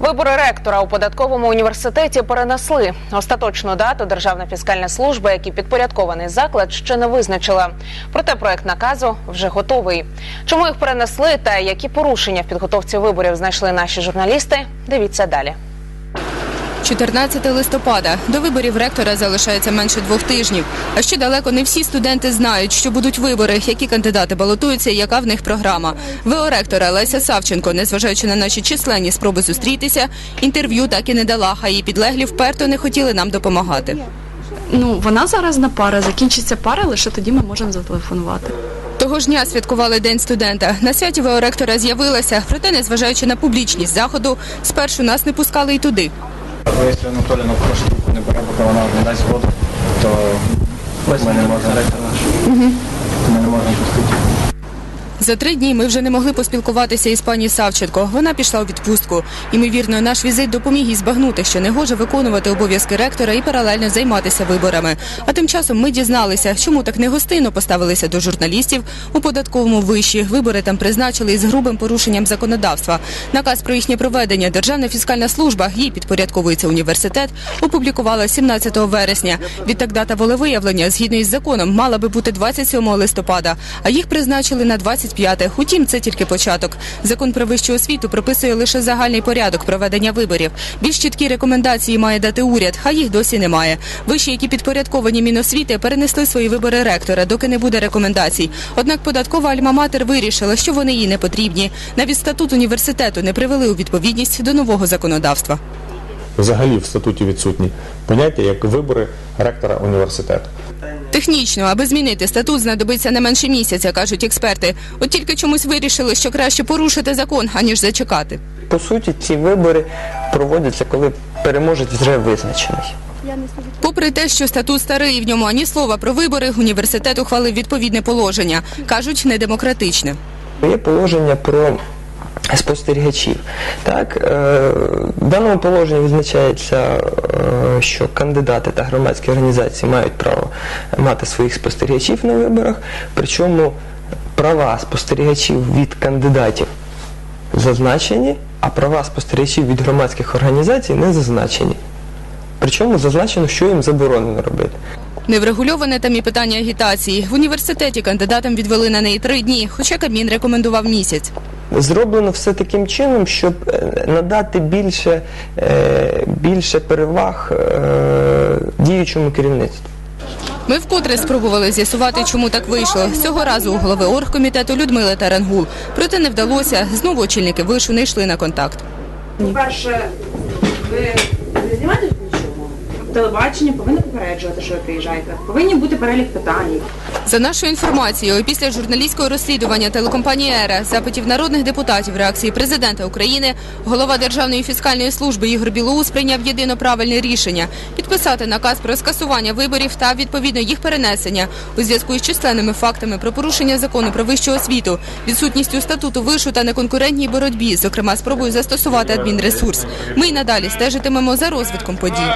Вибори ректора у податковому університеті перенесли. Остаточну дату Державна фіскальна служба, який підпорядкований заклад, ще не визначила. Проте проект наказу вже готовий. Чому їх перенесли та які порушення в підготовці виборів знайшли наші журналісти? Дивіться далі. 14 листопада. До виборів ректора залишається менше двох тижнів. А ще далеко не всі студенти знають, що будуть вибори, які кандидати балотуються і яка в них програма. ВО ректора Леся Савченко, незважаючи на наші численні спроби зустрітися, інтерв'ю так і не дала, а її підлеглі вперто не хотіли нам допомагати. Ну, вона зараз на пара, закінчиться пара, лише тоді ми можемо зателефонувати. Того ж дня святкували День студента. На святі ВО ректора з'явилася, проте, незважаючи на публічність заходу, спершу нас не пускали й туди. Бо якщо Анатоліна прошу не бере, поки вона не дасть воду, то ми не можемо. За три дні ми вже не могли поспілкуватися із пані Савченко. Вона пішла у відпустку. Імовірно, наш візит допоміг їй збагнути, що не гоже виконувати обов'язки ректора і паралельно займатися виборами. А тим часом ми дізналися, чому так негостинно поставилися до журналістів у податковому виші. Вибори там призначили із грубим порушенням законодавства. Наказ про їхнє проведення Державна фіскальна служба, їй підпорядковується університет, опублікувала 17 вересня. Відтак дата волевиявлення згідно із законом мала би бути 27 листопада, а їх призначили на 25. Утім, це тільки початок. Закон про вищу освіту прописує лише загальний порядок проведення виборів. Більш чіткі рекомендації має дати уряд, а їх досі немає. Виші, які підпорядковані Міносвіти, перенесли свої вибори ректора, доки не буде рекомендацій. Однак податкова альма-матер вирішила, що вони їй не потрібні. Навіть статут університету не привели у відповідність до нового законодавства. Взагалі в статуті відсутні поняття як вибори ректора університету. Технічно, аби змінити статут, знадобиться не менше місяця, кажуть експерти. От тільки чомусь вирішили, що краще порушити закон, аніж зачекати. По суті, ці вибори проводяться, коли переможець вже визначений. Попри те, що статут старий, і в ньому ані слова про вибори, університет ухвалив відповідне положення. Кажуть, недемократичне. Є положення про спостерігачів. Так, е, в даному положенні визначається, е, що кандидати та громадські організації мають право мати своїх спостерігачів на виборах, причому права спостерігачів від кандидатів зазначені, а права спостерігачів від громадських організацій не зазначені. Причому зазначено, що їм заборонено робити. Неврегульоване там і питання агітації. В університеті кандидатам відвели на неї три дні, хоча Кабмін рекомендував місяць. Зроблено все таким чином, щоб е, надати більше, е, більше переваг е, діючому керівництву. Ми вкотре спробували з'ясувати, чому так вийшло. Цього разу у голови оргкомітету Людмили Тарангул. Проте не вдалося. Знову очільники вишу не йшли на контакт. По-перше, ви? Телебачення повинно попереджувати, що ви приїжджаєте. Повинні бути перелік питань. За нашою інформацією, після журналістського розслідування телекомпанії «Ера», запитів народних депутатів, реакції президента України, голова Державної фіскальної служби Ігор Білоус прийняв єдино правильне рішення – підписати наказ про скасування виборів та, відповідно, їх перенесення у зв'язку із численними фактами про порушення закону про вищу освіту, відсутністю статуту вишу та неконкурентній боротьбі, зокрема спробою застосувати адмінресурс. Ми й надалі стежитимемо за розвитком подій.